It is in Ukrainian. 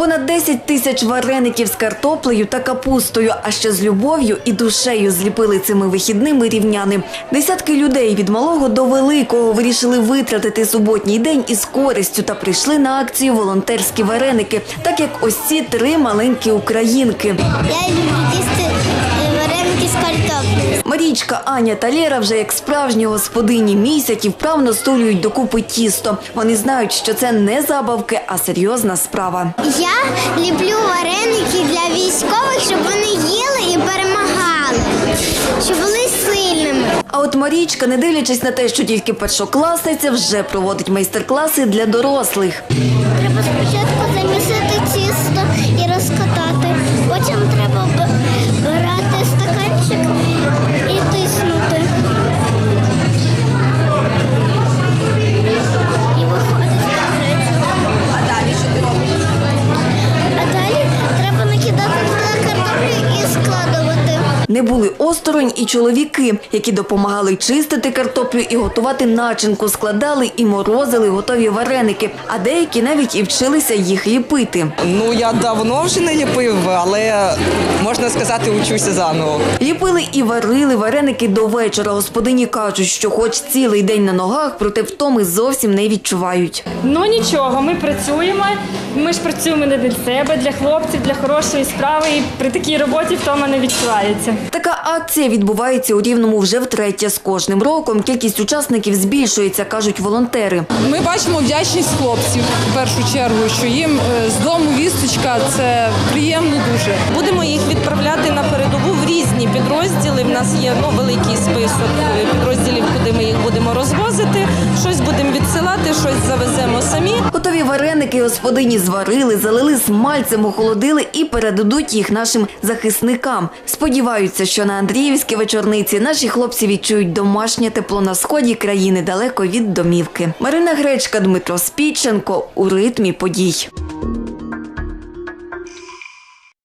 Понад 10 тисяч вареників з картоплею та капустою, а ще з любов'ю і душею зліпили цими вихідними рівняни. Десятки людей від малого до великого вирішили витратити суботній день із користю та прийшли на акцію волонтерські вареники, так як ось ці три маленькі українки. Я люблю картоплею. Аня та Лєра вже як справжні господині місяці вправно стулюють докупи тісто. Вони знають, що це не забавки, а серйозна справа. Я люблю вареники для військових, щоб вони їли і перемагали, щоб були сильними. А от Марічка, не дивлячись на те, що тільки першокласниця, вже проводить майстер-класи для дорослих. Треба спочатку Не були осторонь і чоловіки, які допомагали чистити картоплю і готувати начинку, складали і морозили готові вареники, а деякі навіть і вчилися їх ліпити. Ну я давно вже не ліпив, але можна сказати, учуся заново. Ліпили і варили вареники до вечора. Господині кажуть, що хоч цілий день на ногах, проте втоми зовсім не відчувають. Ну нічого, ми працюємо. Ми ж працюємо не для себе, для хлопців, для хорошої справи. І при такій роботі втома не відчувається. Така акція відбувається у Рівному вже втретє. З кожним роком кількість учасників збільшується, кажуть волонтери. Ми бачимо вдячність хлопців в першу чергу, що їм е, з дому вісточка це приємно дуже. Будемо їх відправляти на передову різні підрозділи. В нас є ну, великий список е, підрозділів, куди ми їх будемо розвозити. Щось будемо відсилати, щось завеземо самі. Готові вареники господині зварили, залили смальцем, охолодили і передадуть їх нашим захисникам. Сподіваються, що на Андріївській вечорниці наші хлопці відчують домашнє тепло на сході країни далеко від домівки. Марина Гречка, Дмитро Спіченко у ритмі подій.